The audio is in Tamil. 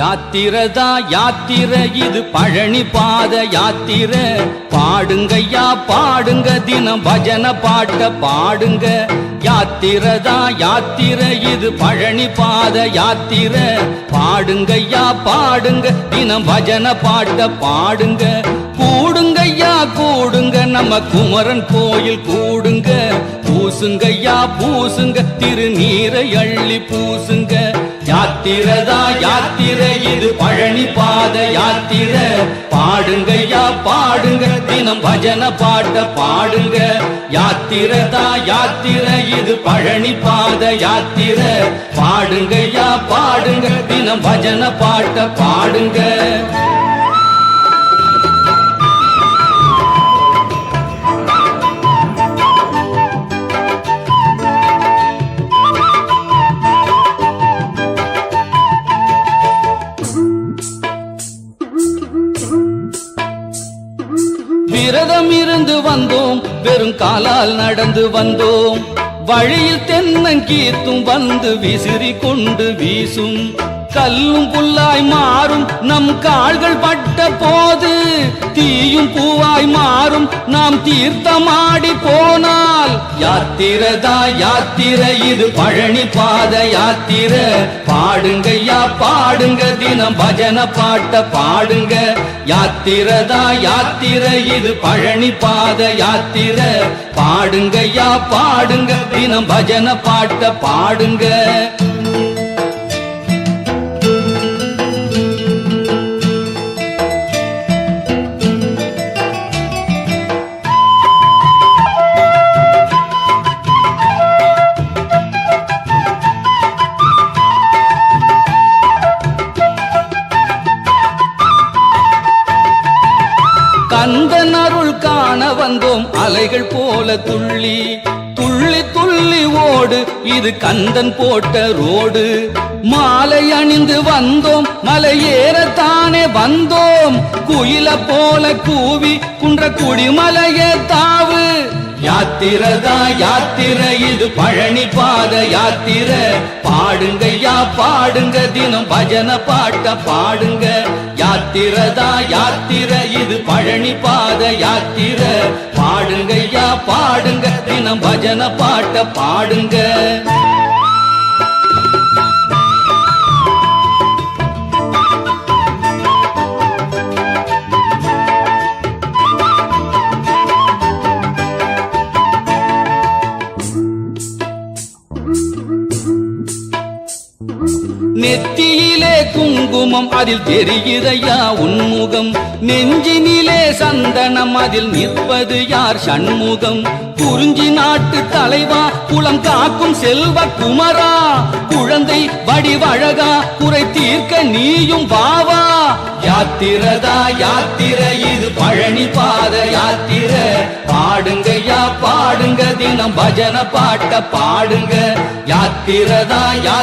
யாத்திரதா யாத்திர இது பழனி பாத யாத்திர. பாடுங்கய்யா பாடுங்க தினம் பஜன பாட்ட பாடுங்க. யாத்திரதா யாத்திர இது பழனி பாத யாத்திர. பாடுங்கய்யா பாடுங்க தினம் பஜன பாட்ட பாடுங்க. கூடுங்கய்யா கூடுங்க நம்ம குமரன் கோயில் கூடுங்க. பூசுங்கய்யா பூசுங்க திருநீரை அள்ளி பூசுங்க. யாத்திரதா யாத்திரை பழனி பாத யாத்திர. பாடுங்கய்யா பாடுங்க. தினம் பஜன பாட்ட பாடுங்க. யாத்திரதா யாத்திர இது பழனி பாத யாத்திர. பாடுங்கய்யா பாடுங்க. தினம் பஜன பாட்ட பாடுங்க. விரதம் இருந்து வந்தோம். வெறும் காலால் நடந்து வந்தோம். வழியில் தென்னங்கீத்தும் வந்து விசிறி கொண்டு வீசும். கல்லும் புல்லாய் மாறும். நம் கால்கள் பட்ட போது தீயும் பூவாய் மாறும். நாம் தீர்த்தமாடி போன யாத்திரதா யாத்திர இது பழனி பாத யாத்திர. பாடுங்கய்யா பாடுங்க தினம் பஜன பாட்ட பாடுங்க. யாத்திரதா யாத்திர இது பழனி பாத யாத்திர. பாடுங்கய்யா பாடுங்க தினம் பஜன பாட்ட பாடுங்க. அந்த அருள் காண வந்தோம் அலைகள் போல துள்ளி. துள்ளி துள்ளி ஓடு இது கந்தன் போட்ட ரோடு. மாலை அணிந்து வந்தோம் மலை ஏறத்தானே வந்தோம். குயில போல கூவி குன்ற குடிமலையே தாவு. யாத்திரதா யாத்திர இது பழனி பாத யாத்திர. பாடுங்கய்யா பாடுங்க தினம் பஜன பாட்ட பாடுங்க. யாத்திரதா யாத்திர இது பழனி பாத யாத்திர. பாடுங்கய்யா பாடுங்க தினம் பஜன பாட்ட பாடுங்க. நெத்தியிலே குங்குமம் அதில் தெரிகிறையா உன்முகம்? நெஞ்சினிலே சந்தனம் அதில் நிற்பது யார் சண்முகம்? குறிஞ்சி நாட்டு தலைவா குளம் காக்கும் செல்வ குமரா? குழந்தை வடிவழகா குறை தீர்க்க நீயும் வாவா? யாத்திரதா யாத்திர இது பழனி பாத யாத்திர. பாடுங்கய்யா பாடுங்க தினம் பஜன பாட்ட பாடுங்க. யாத்திரதா யா